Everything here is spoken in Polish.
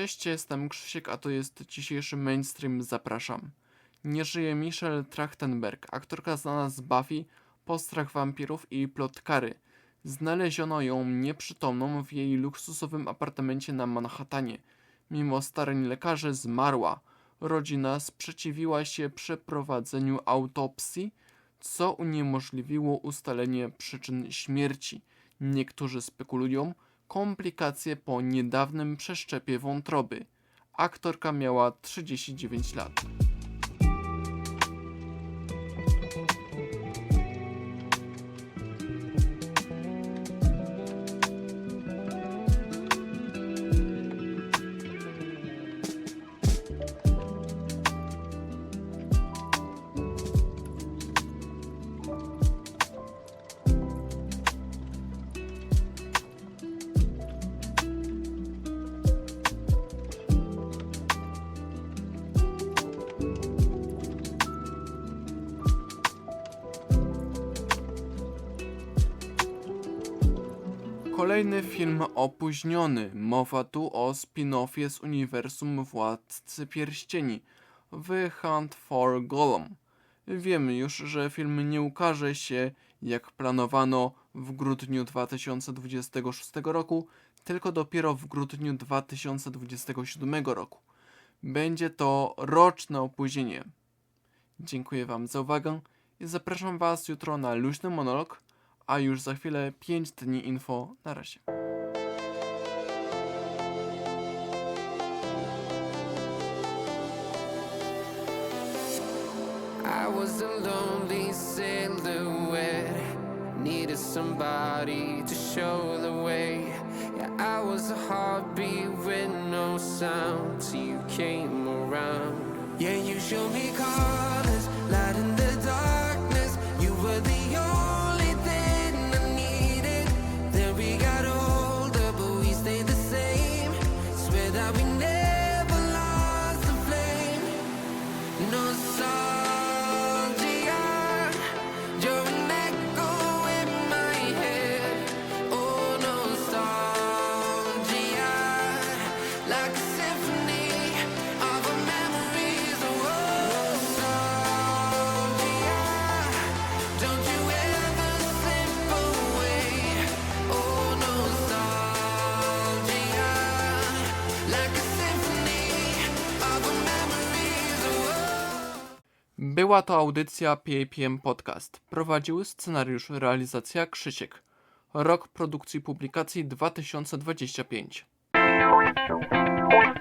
Cześć, jestem Krzysiek, a to jest dzisiejszy mainstream. Zapraszam. Nie żyje Michelle Trachtenberg, aktorka znana z Buffy, Postrach wampirów i Plotkary. Znaleziono ją nieprzytomną w jej luksusowym apartamencie na Manhattanie. Mimo starań lekarzy zmarła. Rodzina sprzeciwiła się przeprowadzeniu autopsji, co uniemożliwiło ustalenie przyczyn śmierci. Niektórzy spekulują, komplikacje po niedawnym przeszczepie wątroby. Aktorka miała 39 lat. Kolejny film opóźniony. Mowa tu o spin-offie z uniwersum Władcy Pierścieni The Hunt for Gollum. Wiemy już, że film nie ukaże się jak planowano w grudniu 2026 roku, tylko dopiero w grudniu 2027 roku. Będzie to roczne opóźnienie. Dziękuję Wam za uwagę i zapraszam Was jutro na luźny monolog, a już za chwilę 5 dni info. Na razie. I was a lonely silhouette. Needed somebody to show the way. Yeah, I was a heartbeat with no sound till you came around. Yeah, you showed me colors, Była to audycja PAPM Podcast. Prowadził scenariusz realizacja Krzysiek. Rok produkcji publikacji 2025. Thank you.